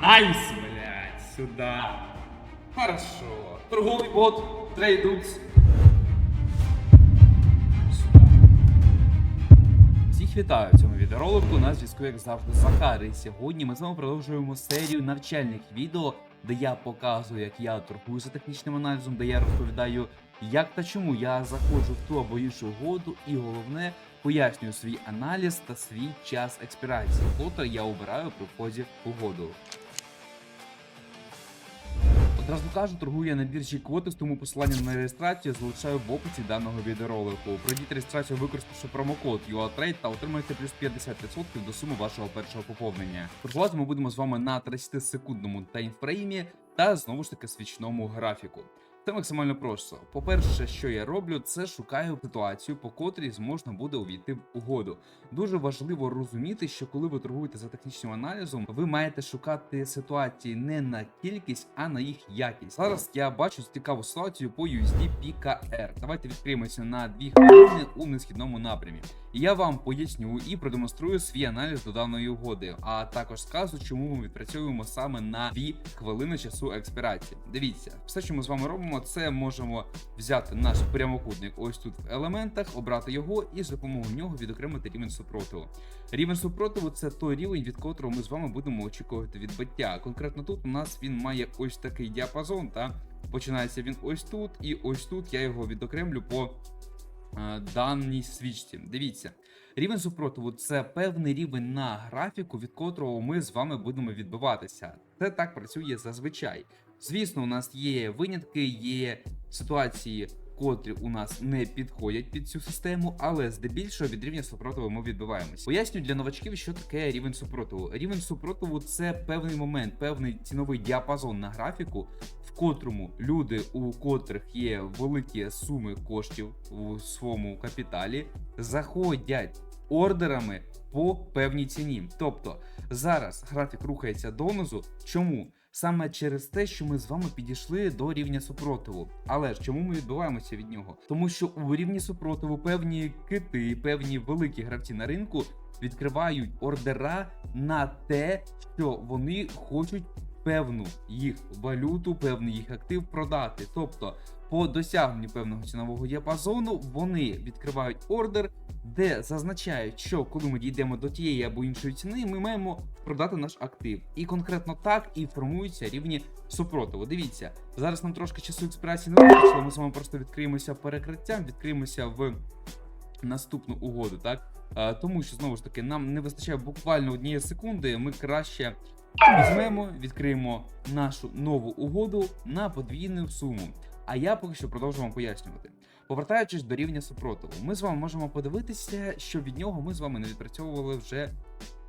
Найс, блядь, сюда. Хорошо. Торговий бот, трейдукс. Всіх вітаю в цьому відеоролику. На зв'язку, як завжди, Захар. І сьогодні ми з вами продовжуємо серію навчальних відео, де я показую, як я торгую за технічним аналізом, де я розповідаю, як та чому я заходжу в ту або іншу угоду, і головне пояснюю свій аналіз та свій час експірації, котрий я обираю при вході угоду. Одразу кажу, торгую я на біржі Quotex, тому посилання на реєстрацію залишаю в описі даного відеоролику. Пройдіть реєстрацію, використавши промокод UATRADE та отримайте плюс 50% до суми вашого першого поповнення. Торгувати ми будемо з вами на 30-секундному таймфреймі та знову ж таки свічному графіку. Це максимально просто. По-перше, що я роблю, це шукаю ситуацію, по котрій зможна буде увійти в угоду. Дуже важливо розуміти, що коли ви торгуєте за технічним аналізом, ви маєте шукати ситуації не на кількість, а на їх якість. Зараз я бачу цікаву ситуацію по USD PKR. Давайте відкриємося на 2 хвилини у несхідному напрямі. Я вам поясню і продемонструю свій аналіз до даної угоди, а також скажу, чому ми відпрацьовуємо саме на 2 хвилини часу експірації. Дивіться, все, що ми з вами робимо, це можемо взяти наш прямокутник ось тут в елементах, обрати його і з допомогою нього відокремити рівень супротиву. Рівень супротиву це той рівень, від котрого ми з вами будемо очікувати відбиття. Конкретно тут у нас він має ось такий діапазон, та починається він ось тут, і ось тут я його відокремлю по даній свічці. Дивіться. Рівень супротиву це певний рівень на графіку, від котрого ми з вами будемо відбиватися. Це так працює зазвичай. Звісно, у нас є винятки, є ситуації, котрі у нас не підходять під цю систему, але здебільшого від рівня супротиву ми відбиваємося. Поясню для новачків, що таке рівень супротиву. Рівень супротиву це певний момент, певний ціновий діапазон на графіку, в котрому люди, у котрих є великі суми коштів у своєму капіталі, заходять ордерами по певній ціні. Тобто зараз графік рухається донизу. Чому? Саме через те, що ми з вами підійшли до рівня супротиву. Але ж чому ми відбиваємося від нього? Тому що у рівні супротиву певні кити, певні великі гравці на ринку відкривають ордера на те, що вони хочуть певну їх валюту, певний їх актив продати. Тобто, по досягненню певного цінового діапазону вони відкривають ордер, де зазначають, що коли ми дійдемо до тієї або іншої ціни, ми маємо продати наш актив. І конкретно так і формуються рівні супротиву. Дивіться, зараз нам трошки часу експірації не вистачило, ми з вами просто відкриємося перекриттям, відкриємося в наступну угоду, так? Тому що знову ж таки нам не вистачає буквально однієї секунди. Ми краще візьмемо, відкриємо нашу нову угоду на подвійну суму. А я поки що продовжу вам пояснювати. Повертаючись до рівня супротиву, ми з вами можемо подивитися, що від нього ми з вами не відпрацьовували вже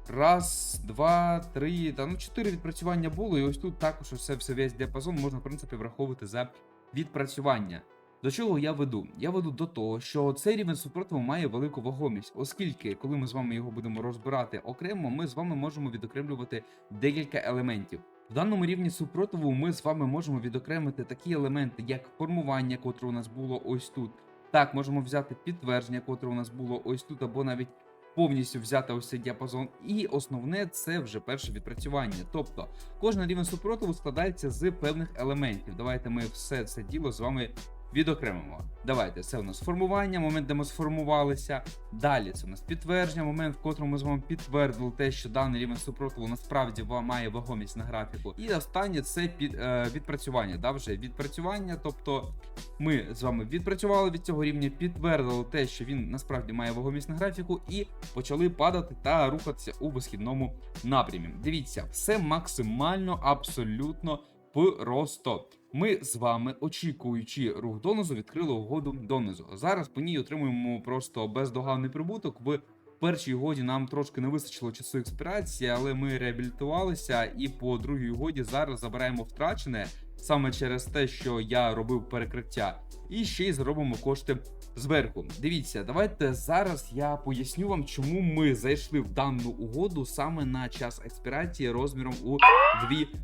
раз, два, три, та ну чотири відпрацювання було. І ось тут також все, все весь діапазон можна в принципі враховувати за відпрацювання. До чого я веду? Я веду до того, що цей рівень супротиву має велику вагомість, оскільки, коли ми з вами його будемо розбирати окремо, ми з вами можемо відокремлювати декілька елементів. В даному рівні супротиву ми з вами можемо відокремити такі елементи, як формування, котре у нас було ось тут. Так, можемо взяти підтвердження, котре у нас було ось тут, або навіть повністю взяти ось цей діапазон. І основне це вже перше відпрацювання. Тобто кожен рівень супротиву складається з певних елементів. Давайте ми все це діло з вами відокремимо. Давайте, це у нас формування, момент, де ми сформувалися. Далі це у нас підтвердження, момент, в котрому ми з вами підтвердили те, що даний рівень супротиву насправді має вагомість на графіку. І останнє це під, е, відпрацювання. Да, вже відпрацювання. Тобто ми з вами відпрацювали від цього рівня, підтвердили те, що він насправді має вагомість на графіку, і почали падати та рухатися у висхідному напрямі. Дивіться, все максимально абсолютно просто. Ми з вами, очікуючи рух донизу, відкрили угоду донизу. Зараз по ній отримуємо просто бездоганний прибуток. В першій угоді нам трошки не вистачило часу експірації, але ми реабілітувалися, і по другій угоді зараз забираємо втрачене саме через те, що я робив перекриття, і ще й заробимо кошти зверху. Дивіться, давайте зараз я поясню вам, чому ми зайшли в дану угоду саме на час експірації розміром у 2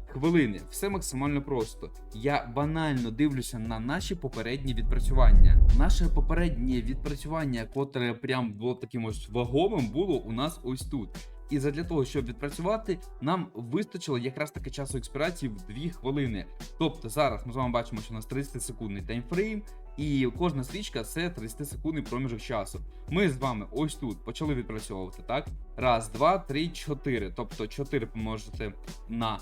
хвилини. Все максимально просто. Я банально дивлюся на наші попередні відпрацювання. Наше попереднє відпрацювання, котре прям було таким ось вагомим, було у нас ось тут. І задля того, щоб відпрацювати, нам вистачило якраз таки часу експірації в 2 хвилини. Тобто зараз ми з вами бачимо, що у нас 30 секундний таймфрейм, і кожна свічка це 30 секундний проміжок часу. Ми з вами ось тут почали відпрацьовувати, так? Раз, два, три, чотири. Тобто 4 помножити на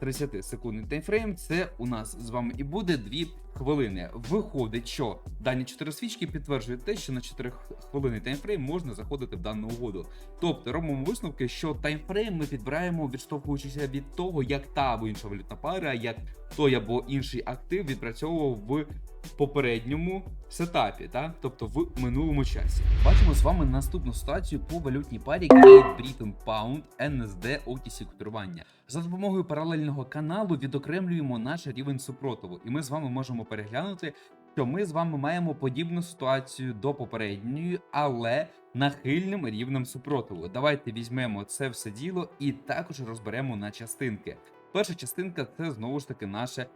30 секундний таймфрейм, це у нас з вами і буде 2 хвилини. Виходить, що дані 4 свічки підтверджують те, що на 4 хвилини таймфрейм можна заходити в дану угоду. Тобто робимо висновки, що таймфрейм ми підбираємо, відштовхуючися від того, як та або інша валютна пара, як той або інший актив відпрацьовував в попередньому сетапі, та? тобто в минулому часі. Бачимо з вами наступну ситуацію по валютній парі Great Britain Pound NSD OTC котирування. За допомогою паралельного каналу відокремлюємо наш рівень супротиву, і ми з вами можемо переглянути, що ми з вами маємо подібну ситуацію до попередньої, але нахильним рівнем супротиву. Давайте візьмемо це все діло і також розберемо на частинки. Перша частинка це знову ж таки наше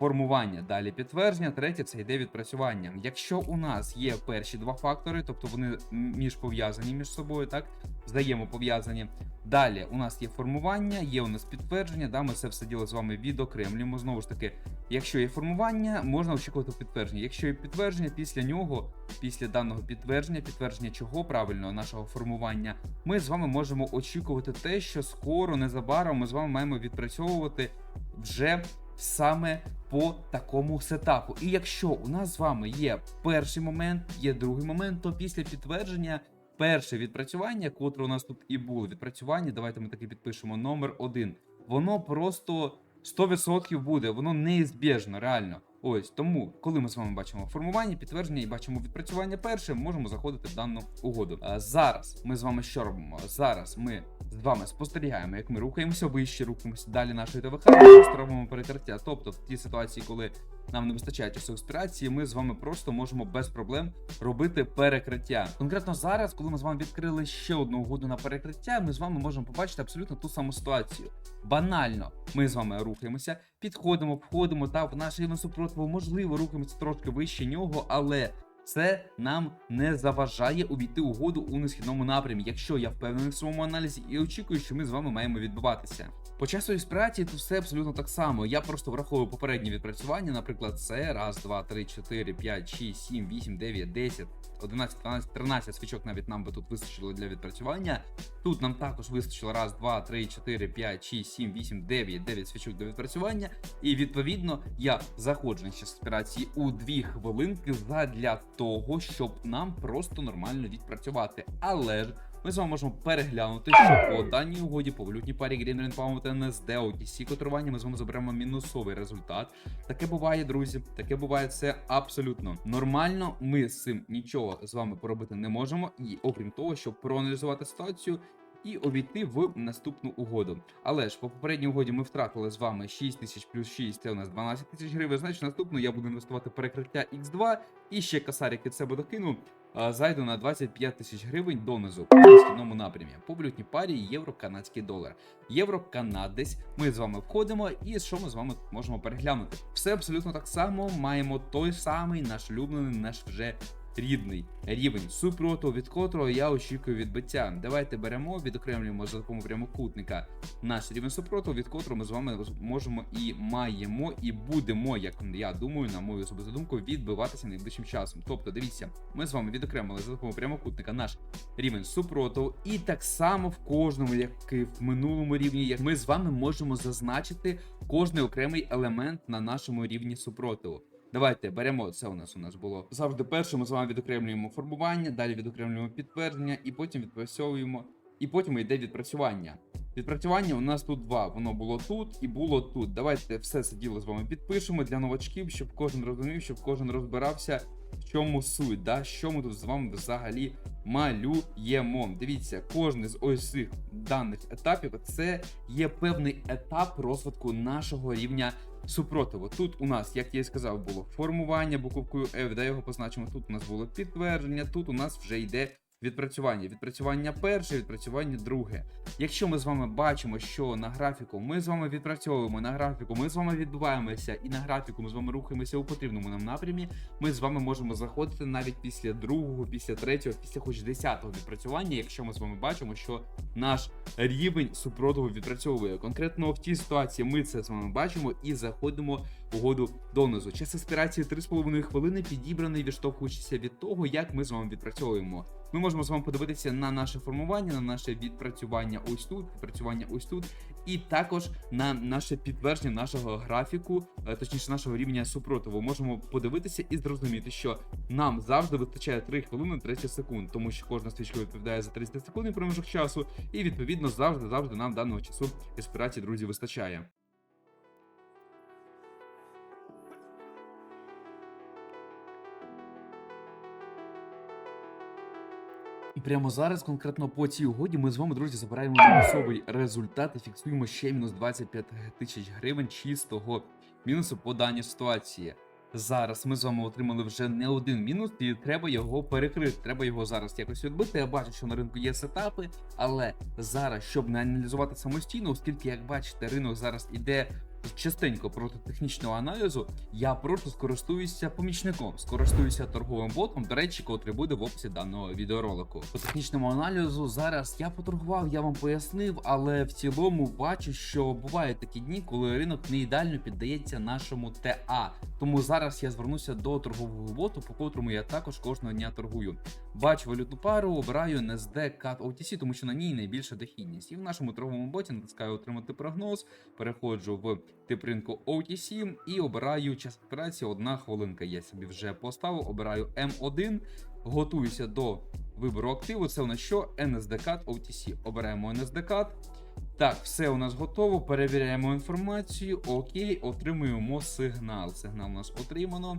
формування. Далі підтвердження, третє це йде відпрацювання. Якщо у нас є перші два фактори, тобто вони між пов'язані між собою, так взаємопов'язані. Далі у нас є формування, є у нас підтвердження. Да, ми це все діло з вами відокремлюємо. Знову ж таки, якщо є формування, можна очікувати підтвердження. Якщо є підтвердження, після нього, після даного підтвердження, підтвердження чого правильно нашого формування, ми з вами можемо очікувати те, що скоро, незабаром, ми з вами маємо відпрацьовувати вже саме по такому сетапу. І якщо у нас з вами є перший момент, є другий момент, то після підтвердження. Перше відпрацювання, котре у нас тут і було відпрацювання, давайте ми таки підпишемо номер один. Воно просто 100% буде, воно неізбіжно, реально. Ось тому, коли ми з вами бачимо формування, підтвердження і бачимо відпрацювання перше, можемо заходити в дану угоду. А зараз ми з вами що робимо? Зараз ми з вами спостерігаємо, як ми рухаємося вище, рухаємося далі нашої ТВХ, просто робимо перекриття. Тобто, в тій ситуації, коли нам не вистачає часу експірації, ми з вами просто можемо без проблем робити перекриття. Конкретно зараз, коли ми з вами відкрили ще одну угоду на перекриття, ми з вами можемо побачити абсолютно ту саму ситуацію. Банально, ми з вами рухаємося, підходимо, входимо та в наш рівень супротиву, можливо, рухаємося трошки вище нього, але. Це нам не заважає увійти угоду у несхідному напрямі, якщо я впевнений в своєму аналізі і очікую, що ми з вами маємо відбуватися. По часу експірації тут все абсолютно так само. Я просто враховую попередні відпрацювання, наприклад, це раз, два, три, чотири, п'ять, шість, сім, вісім, дев'ять, десять, одинадцять, дванадцять, тринадцять свічок навіть нам би тут вистачило для відпрацювання. Тут нам також вистачило раз, два, три, чотири, п'ять, шість, сім, вісім, дев'ять, дев'ять свічок для відпрацювання. І відповідно я заходжу на час операції у дві хвилинки задля того, щоб нам просто нормально відпрацювати. Але ж ми з вами можемо переглянути, що по даній угоді по валютній парі Green Pound NSD OTC котрування ми з вами заберемо мінусовий результат. Таке буває, друзі. Таке буває це абсолютно нормально. Ми з цим нічого з вами поробити не можемо. І окрім того, щоб проаналізувати ситуацію. І увійти в наступну угоду. Але ж по попередній угоді ми втратили з вами 6 тисяч плюс 6, це у нас 12 тисяч гривень. Значить, наступну я буду інвестувати перекриття X2 і ще косарик від себе докину. Зайду на 25 тисяч гривень донизу у східному напрямі по валютній парі євро-канадський долар. Євро-канадець. Ми з вами входимо, і що ми з вами можемо переглянути? Все абсолютно так само. Маємо той самий наш улюблений, наш вже рідний рівень супротиву, від котрого я очікую відбиття. Давайте беремо, відокремлюємо за допомогою прямокутника наш рівень супротиву, від котрого ми з вами можемо і маємо, і будемо, як я думаю, на мою особисту думку, відбиватися найближчим часом. Тобто, дивіться, ми з вами відокремили за допомогою прямокутника наш рівень супротиву, і так само в кожному, як і в минулому рівні, як ми з вами можемо зазначити кожний окремий елемент на нашому рівні супротиву. Давайте беремо це. У нас у нас було завжди перше. Ми з вами відокремлюємо формування, далі відокремлюємо підтвердження, і потім відпрацьовуємо. І потім йде відпрацювання. Відпрацювання у нас тут два. Воно було тут і було тут. Давайте все це діло з вами підпишемо для новачків, щоб кожен розумів, щоб кожен розбирався, в чому суть, да? що ми тут з вами взагалі малюємо. Дивіться, кожен з ось цих даних етапів це є певний етап розвитку нашого рівня супротиву. Тут у нас, як я і сказав, було формування буковкою F, де його позначимо. Тут у нас було підтвердження, тут у нас вже йде відпрацювання. Відпрацювання перше, відпрацювання друге. Якщо ми з вами бачимо, що на графіку ми з вами відпрацьовуємо на графіку, ми з вами відбуваємося, і на графіку ми з вами рухаємося у потрібному нам напрямі, ми з вами можемо заходити навіть після другого, після третього, після хоч десятого відпрацювання, якщо ми з вами бачимо, що наш рівень супротиву відпрацьовує. Конкретно в тій ситуації ми це з вами бачимо і заходимо угоду донизу. Час експірації 3,5 хвилини підібраний, відштовхуючися від того, як ми з вами відпрацьовуємо. Ми можемо з вами подивитися на наше формування, на наше відпрацювання ось тут, відпрацювання ось тут, і також на наше підтвердження нашого графіку, е, точніше нашого рівня супротиву. Можемо подивитися і зрозуміти, що нам завжди вистачає 3 хвилини 30 секунд, тому що кожна стрічка відповідає за 30 секундний проміжок часу, і відповідно завжди завжди нам даного часу експірації, друзі, вистачає. І прямо зараз, конкретно по цій угоді, ми з вами, друзі, забираємо мінусовий результат і фіксуємо ще мінус 25 тисяч гривень чистого мінусу по даній ситуації. Зараз ми з вами отримали вже не один мінус, і треба його перекрити. Треба його зараз якось відбити. Я бачу, що на ринку є сетапи, але зараз, щоб не аналізувати самостійно, оскільки, як бачите, ринок зараз іде частенько проти технічного аналізу, я просто скористуюся помічником, скористуюся торговим ботом, до речі, котрий буде в описі даного відеоролику. По технічному аналізу зараз я поторгував, я вам пояснив, але в цілому бачу, що бувають такі дні, коли ринок не ідеально піддається нашому ТА. Тому зараз я звернуся до торгового боту, по котрому я також кожного дня торгую. Бачу валютну пару, обираю NSD CAT OTC, тому що на ній найбільша дохідність. І в нашому торговому боті натискаю отримати прогноз, переходжу в тип ринку OTC і обираю час операції. Одна хвилинка. Я собі вже поставив, обираю M1, готуюся до вибору активу. Це у нас що? NSD-CAT OTC. Обираємо NSD-CAT. Так, все у нас готово. Перевіряємо інформацію. Окей, отримуємо сигнал. Сигнал у нас отримано.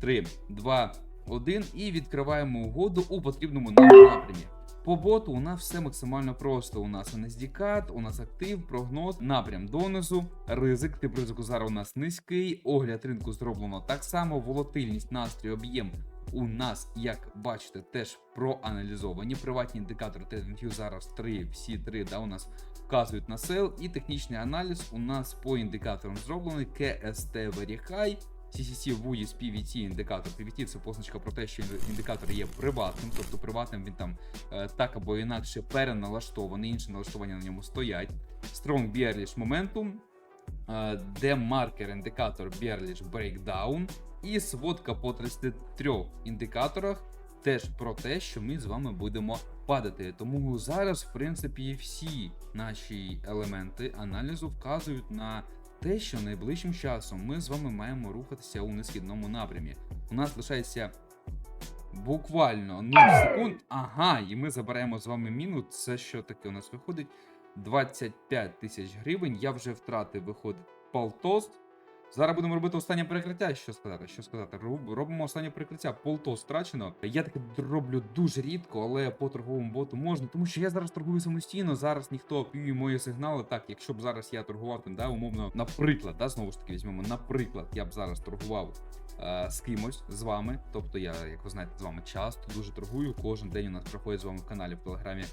3, 2, 1 і відкриваємо угоду у потрібному нам напрямі. По боту у нас все максимально просто. У нас NSD-CAT, у нас актив, прогноз, напрям донизу, ризик. Тип ризику зараз у нас низький, огляд ринку зроблено так само, волатильність, настрій, об'єм у нас, як бачите, теж проаналізовані. Приватні індикатори TradingView зараз три, всі три да, у нас вказують на сел. І технічний аналіз у нас по індикаторам зроблений KST Verify. CCC Woody's PVT індикатор. PVT це позначка про те, що індикатор є приватним, тобто приватним він там е, так або інакше переналаштований, інші налаштування на ньому стоять. Strong Bearish Momentum, е, демаркер індикатор Bearish Breakdown і сводка по 33 індикаторах теж про те, що ми з вами будемо падати. Тому зараз, в принципі, всі наші елементи аналізу вказують на те, що найближчим часом ми з вами маємо рухатися у несхідному напрямі. У нас лишається буквально 0 секунд. Ага, і ми забираємо з вами міну. Це що таке у нас виходить? 25 тисяч гривень. Я вже втратив, виходить полтост. Зараз будемо робити останнє перекриття. Що сказати? Що сказати? Роб- Робимо останнє перекриття. Полто страчено. Я таке роблю дуже рідко, але по торговому боту можна, тому що я зараз торгую самостійно. Зараз ніхто п'є мої сигнали. Так, якщо б зараз я торгував там, да, умовно, наприклад, да, знову ж таки візьмемо, наприклад, я б зараз торгував. е, З кимось з вами, тобто я, як ви знаєте, з вами часто дуже торгую. Кожен день у нас проходить з вами в каналі в телеграмі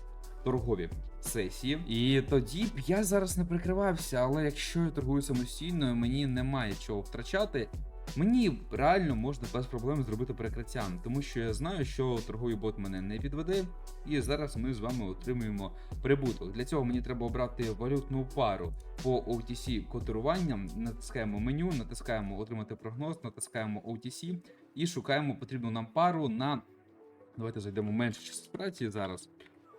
торгові сесії. І тоді б я зараз не прикривався, але якщо я торгую самостійно, мені немає чого втрачати. Мені реально можна без проблем зробити перекриття, тому що я знаю, що торговий бот мене не підведе, і зараз ми з вами отримуємо прибуток. Для цього мені треба обрати валютну пару по OTC котируванням. Натискаємо меню, натискаємо отримати прогноз, натискаємо OTC і шукаємо потрібну нам пару на. Давайте зайдемо менше час експірації зараз.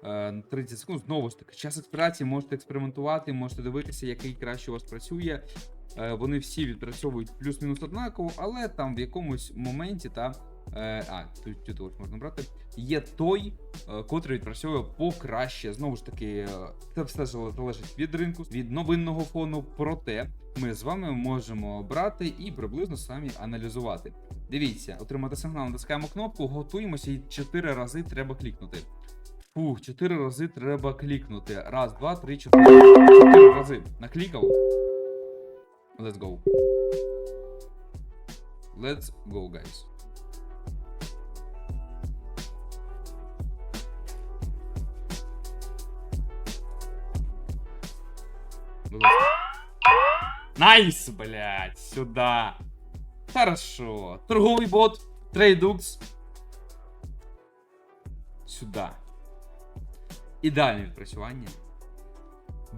Е, на 30 секунд. Знову ж таки, час експірації можете експериментувати, можете дивитися, який краще у вас працює. Е, Вони всі відпрацьовують плюс-мінус однаково, але там в якомусь моменті та. е, А, тут, тут можна брати. Є той, е, котрий відпрацьовує покраще. Знову ж таки, е, це все залежить від ринку, від новинного фону. Проте ми з вами можемо брати і приблизно самі аналізувати. Дивіться, отримати сигнал, натискаємо кнопку, готуємося, і 4 рази треба клікнути. Фух, 4 рази треба клікнути. Раз, два, три, чотири. Чотири рази. Наклікав. Let's go. Let's go, guys. Ну, Найс, блядь, сюда. Хорошо. Торговый бот, трейдукс. Сюда. Ідеальне відпрацювання.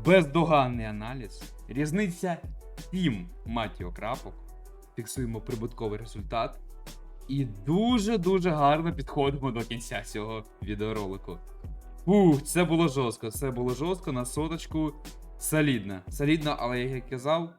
Бездоганний аналіз. Різниця 7 мать його крапок. Фіксуємо прибутковий результат. І дуже-дуже гарно підходимо до кінця цього відеоролику. Ух, це було жорстко. Це було жорстко на соточку. Солідно. Солідно, але як я казав,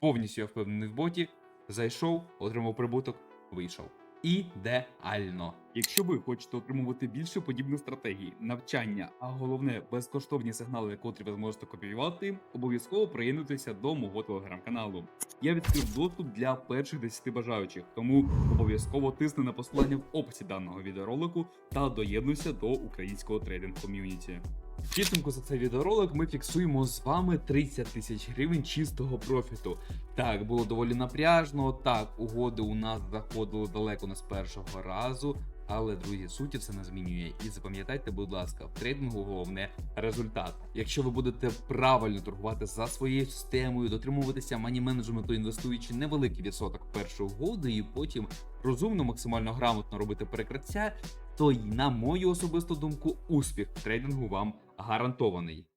повністю я впевнений в боті. Зайшов, отримав прибуток, вийшов. Ідеально. Якщо ви хочете отримувати більше подібних стратегій, навчання, а головне безкоштовні сигнали, котрі ви зможете копіювати, обов'язково приєднуйтеся до мого телеграм-каналу. Я відкрив доступ для перших 10 бажаючих, тому обов'язково тисни на посилання в описі даного відеоролику та доєднуйся до українського трейдинг ком'юніті. В підсумку за цей відеоролик ми фіксуємо з вами 30 тисяч гривень чистого профіту. Так, було доволі напряжно. Так, угоди у нас заходили далеко не з першого разу. Але друзі, суті це не змінює. І запам'ятайте, будь ласка, в трейдингу головне результат. Якщо ви будете правильно торгувати за своєю системою, дотримуватися мані менеджменту, інвестуючи невеликий відсоток в першу угоду, і потім розумно, максимально грамотно робити перекриття, то й на мою особисту думку, успіх в трейдингу вам гарантований.